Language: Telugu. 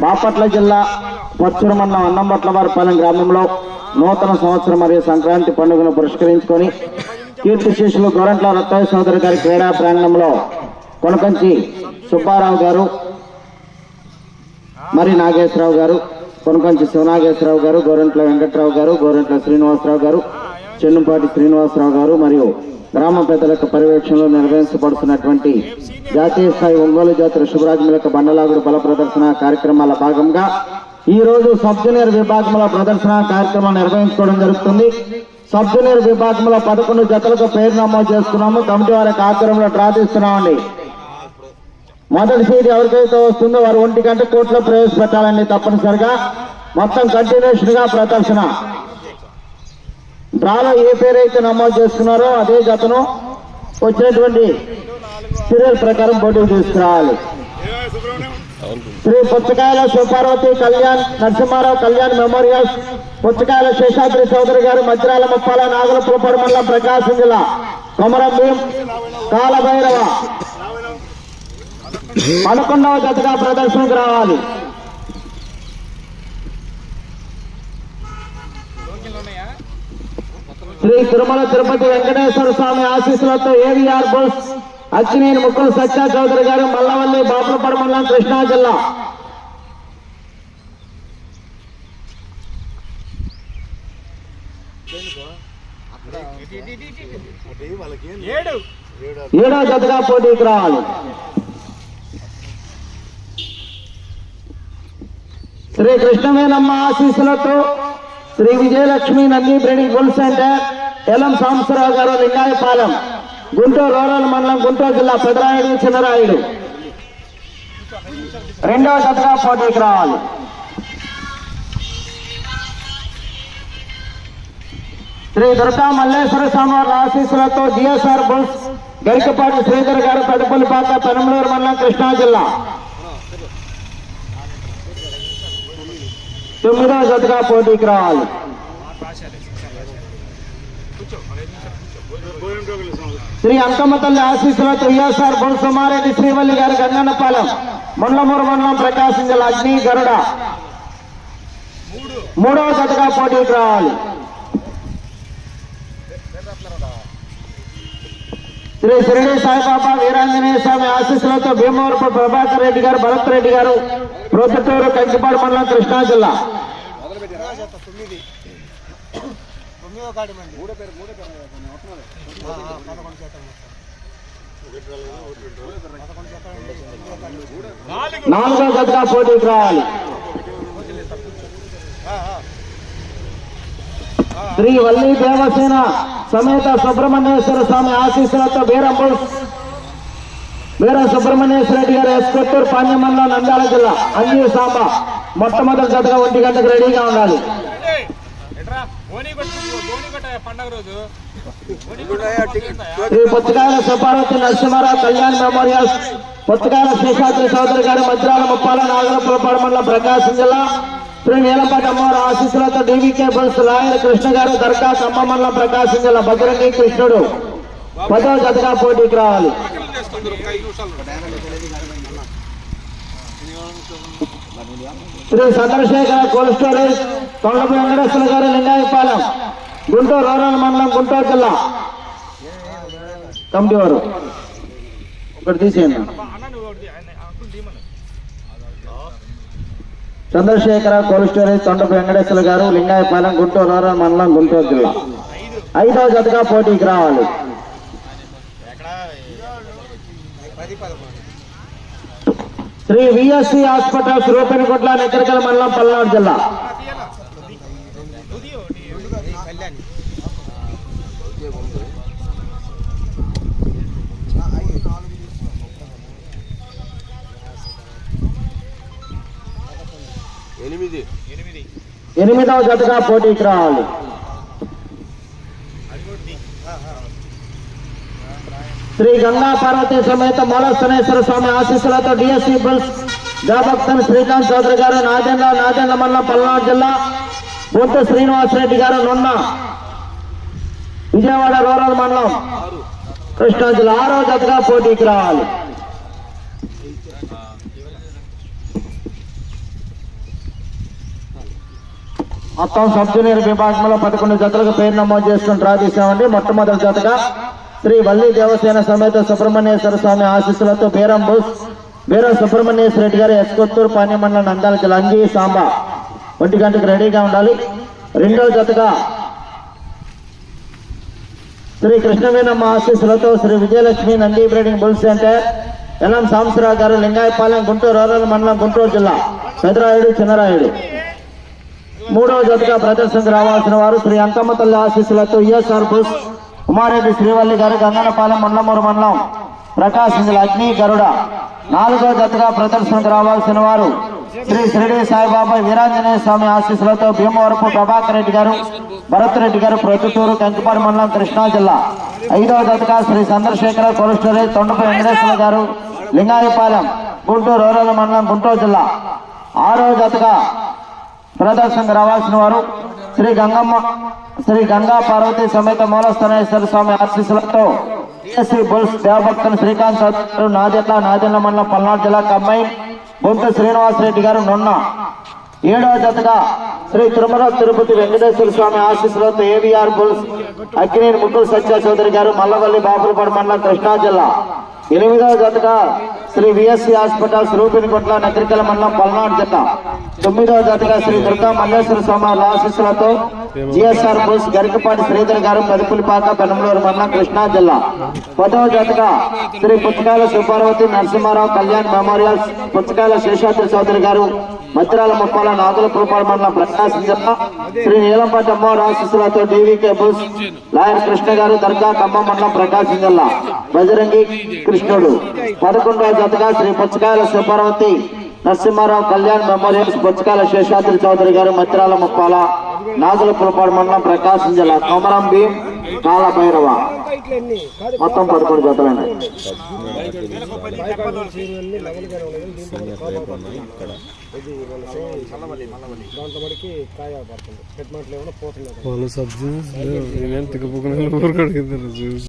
బాపట్ల జిల్లా పొచ్చూరు మండలం అన్నంబట్లవారిపాలెం గ్రామంలో నూతన సంవత్సరం మరియు సంక్రాంతి పండుగను పురస్కరించుకొని కీర్తి శిష్యులు గోరంట్ల రత్తయ్య సోదరి గారి క్రీడా ప్రాంగణంలో కొనకంచి సుబ్బారావు గారు మరి నాగేశ్వరరావు గారు కొనకంచి శివనాగేశ్వరరావు గారు గోరంట్ల వెంకట్రావు గారు గోరంట్ల శ్రీనివాసరావు గారు చెన్నుపాటి శ్రీనివాసరావు గారు మరియు గ్రామ పెద్దలకు పర్యవేక్షణలో నిర్వహించబడుతున్నటువంటి జాతీయ స్థాయి ఒంగోలు జాతర శుభరాజ్ములక బండలాగుడు బల ప్రదర్శన కార్యక్రమాల భాగంగా ఈ రోజు సబ్ జూనియర్ విభాగంలో ప్రదర్శన కార్యక్రమం నిర్వహించుకోవడం జరుగుతుంది. సబ్ జూనియర్ విభాగంలో పదకొండు జతలకు పేరు నమోదు చేసుకున్నాము. కమిటీ వారి యొక్క ఆధ్వర్యంలో డ్రా తీస్తున్నామండి. మొదటి సీట్ ఎవరికైతే వస్తుందో వారు ఒంటి గంట కోర్టులో ప్రవేశపెట్టాలండి తప్పనిసరిగా మొత్తం కంటిన్యూషన్గా ప్రదర్శన. డ్రాలో ఏ పేరైతే నమోదు చేసుకున్నారో అదే జతను వచ్చినటువంటి సీరియల్ ప్రకారం పోటీ తీసుకురావాలి. శ్రీ పుచ్చకాయల శివపార్వతి కళ్యాణ్ నరసింహారావు కళ్యాణ్ మెమోరియల్స్ పుచ్చకాయల శేషాద్రి చౌదరి గారు మధ్యరాల ముప్పాల నాగలపురపడి మండలం ప్రకాశం జిల్లా కొమరం భీం కాలభైరవ. పదకొండవ జతగా ప్రదర్శనకు రావాలి. శ్రీ తిరుమల తిరుపతి వెంకటేశ్వర స్వామి ఆశీస్సులతో ఏవిఆర్ బోస్ అక్కినేని ముక్కులు సత్యా చౌదరి గారు మల్లవల్లి బాపులపడి మండలం కృష్ణా జిల్లా. ఏడు. ఏడో జతగా పోటీకి రావాలి. శ్రీ కృష్ణవేనమ్మ ఆశీస్సులతో Shri Vijayalakshmi Nandi breeding bull centre Elam Sambaswararao గారు లింగాయపాలెం గుంటూరు రూరల్ మండలం గుంటూరు జిల్లా పెదరాయుడు చిన్నరాయుడు. రెండవ జతగా పోటీకి రావాలి. శ్రీ దుర్గా మల్లేశ్వర స్వామి వారి ఆశీస్సులతో జిఎస్ఆర్ బుల్స్ గరికపాటి శ్రీధర్ గారు పెదపల్లిపాక పెనమలూరు మండలం కృష్ణా జిల్లా. తొమ్మిదవ జతగా పోటీకి రావాలి. శ్రీ అంకమ్మ తల్లి ఆశీస్సులతో ఈఎస్ఆర్ బుల్ శ్రీవల్లి గారి గంగన్నపాలెం మండలమూరు మండలం ప్రకాశం జిల్లా అగ్ని గరుడ. మూడవ జతగా పోటీకి రావాలి. శ్రీ షిరిడి సాయిబాబా వీరాంజనేయ స్వామి ఆశీస్సులతో భీమవరపు ప్రభాకర్ రెడ్డి గారు భరత్ రెడ్డి గారు ప్రొద్దుటూరు కంకిపాడు మండలం కృష్ణా జిల్లా. నాలుగో జతగా పోటీకి రావాలి శ్రీ వల్లి దేవసేన సమేత సుబ్రహ్మణ్యేశ్వర స్వామి ఆశీస్సులతో బీరంబుల్ వీర సుబ్రహ్మణ్యేశ్వర రెడ్డి గారు ఎస్కొత్తూరు పాండ్యమండలం నంద్యాల జిల్లా. అంజీ సాంబ మొట్టమొదటి జతగా ఒంటి గంటకు రెడీగా ఉండాలి. శ్రీ పుచ్చకాయల సుబ్బారావు నరసింహారావు కళ్యాణ్ మెమోరియల్స్ పుచ్చకాయల శేషాద్రి చౌదరి గారి మధ్యాల ముప్పాల నాగరపురపాడు మండలం ప్రకాశం జిల్లా. శ్రీ నీలంపాటి అమ్మవారి ఆశీస్సులతో డీవీకే బస్ లాయర్ కృష్ణ గారు దర్గా ఖమ్మం మండలం ప్రకాశం జిల్లా. భద్రంగి కృష్ణుడు. పదో జతగా పోటీకి రావాలి. శ్రీ చంద్రశేఖర కోల్డ్ స్టోరేజ్ తొండపు వెంకటేశ్వర గారు లింగాయపాలెం గుంటూరు రూరల్ మండలం గుంటూరు జిల్లా. కమిటీ వారు ఒకటి తీసేయండి. చంద్రశేఖర కోల్డ్ స్టోరేజ్ తొండపు వెంకటేశ్వర గారు లింగాయపాలెం గుంటూరు రూరల్ మండలం గుంటూరు జిల్లా. ఐదవ జతగా పోటీకి రావాలి ఎక్కడ పది పదకొండు శ్రీ విఎస్సి హాస్పిటల్స్ రూపెనకొట్ల నికరకల మండలం పల్నాడు జిల్లా. ఎనిమిదవ జతగా పోటీకి రావాలి. శ్రీ గంగా పార్వతి సమేత మూలస్థనేశ్వర స్వామి ఆశీస్సులతో డిఎస్సి బుల్స్ జాభక్తన్ శ్రీకాంత్ చౌదరి గారు నాదేంద్ర నాదేంద్ర మండలం పల్నాడు జిల్లా బొంత శ్రీనివాసరెడ్డి గారు నున్న విజయవాడ రూరల్ మండలం కృష్ణా జిల్లా ఆరో జతగా పోటీకి రావాలి. మొత్తం సబ్ జూనియర్ విభాగంలో పదకొండు జతలకు పేరు నమోదు చేసుకుని డ్రా తీసామండి మొట్టమొదటి జతగా శ్రీ వల్లి దేవసేన సమేత సుబ్రహ్మణ్యేశ్వర స్వామి ఆశీస్సులతో బీరం బుస్ బీరం సుబ్రహ్మణ్యేశ్వర రెడ్డి గారు ఎస్కొత్తూరు పాణ్యమండలం నందాల లంగి అంజీ సాంబా. ఒంటి గంటకు రెడీగా ఉండాలి. రెండవ జతగా శ్రీ కృష్ణవేణమ్మ ఆశీస్సులతో Sri Vijayalakshmi Nandi breeding bull centre L M Sambasivarao గారు లింగాయపాలెం గుంటూరు రూరల్ మండలం గుంటూరు జిల్లా పెదరాయుడు చిన్నరాయుడు. మూడవ జతగా ప్రదర్శనకు రావాల్సిన వారు శ్రీ అంకమ్మ తల్లి ఆశీస్సులతో ఈఎస్ఆర్ బుస్ ఉమారెడ్డి శ్రీవల్లి గారు గంగనపాలెం మండలమూరు మండలం ప్రకాశం జిల్లా అగ్ని గరుడ. నాలుగో జతగా ప్రదర్శనకు రావాల్సిన వారు శ్రీ షిరిడి సాయిబాబా వీరాంజనేయ స్వామి ఆశీస్సులతో భీమవరపు ప్రభాకర్ రెడ్డి గారు భరత్ రెడ్డి గారు ప్రొద్దుటూరు కంకిపాడు మండలం కృష్ణా జిల్లా. ఐదవ జతగా శ్రీ చంద్రశేఖర కొలస్టరీ తొండపై వెంకటేశ్వర గారు లింగాయపాలెం గుంటూరు రూరల్ మండలం గుంటూరు జిల్లా. ఆరో జతగా ప్రదర్శనకు రావాల్సిన వారు శ్రీ గంగమ్మ శ్రీ గంగా పార్వతి సమేత మూలస్థానేశ్వర స్వామి ఆశీస్సులతో శ్రీ బుల్స్ దేవభక్తులు శ్రీకాంత్ చౌదరి నాదెట్ల నాదెండ్ల మండలం పల్నాడు జిల్లా కమ్మాయి బొంత శ్రీనివాసరెడ్డి గారు నున్న. ఏడవ జతగా శ్రీ తిరుమల తిరుపతి వెంకటేశ్వర స్వామి ఆశీస్సులతో ఏవిఆర్ బుల్స్ అక్కినేని ముగ్గురు సత్య చౌదరి గారు మల్లవల్లి బాపులపాడు మండలం కృష్ణా జిల్లా. ఎనిమిదవ జతగా శ్రీ విఎస్సి హాస్పిటల్స్ రూపినికొట్ల నగరికల మండలం పల్నాడు జిల్లా. తొమ్మిదవ జతగా శ్రీ దుర్గా మల్లేశ్వర స్వామి వారి ఆశీస్సులతో జిఎస్ఆర్ బోస్ గరికపాటి శ్రీధర్ గారు పెదపులిపాక పెనమలూరు మండలం కృష్ణా జిల్లా. పదవ జతగా శ్రీ పుచ్చకాయల సుబ్బారావతి నరసింహారావు కళ్యాణ్ మెమోరియల్ పుచ్చకాయల శేషాద్రి చౌదరి గారు మద్రాల ముప్పాల నాగుల పురపాడు మండలం ప్రకాశం జిల్లా. శ్రీ నీలంపాటి అమ్మవారి ఆశీస్సులతో డీవీకే బోస్ లాయర్ కృష్ణ గారు దర్గా ఖమ్మం మండలం ప్రకాశం జిల్లా. బజరంగి కృష్ణుడు. పదకొండవ జతగా శ్రీ పుచ్చకాయల సుబ్బారావతి నరసింహారావు కళ్యాణ్ మెమోరియల్స్ పుచ్చకాయల శేషాద్రి చౌదరి గారు మత్రాల ముప్పాల నాగుల పురపాడు మండలం ప్రకాశం జిల్లా కొమరం భీం కాల భైరవ. మొత్తం పదకొండు జతలండి వాళ్ళు సబ్జీ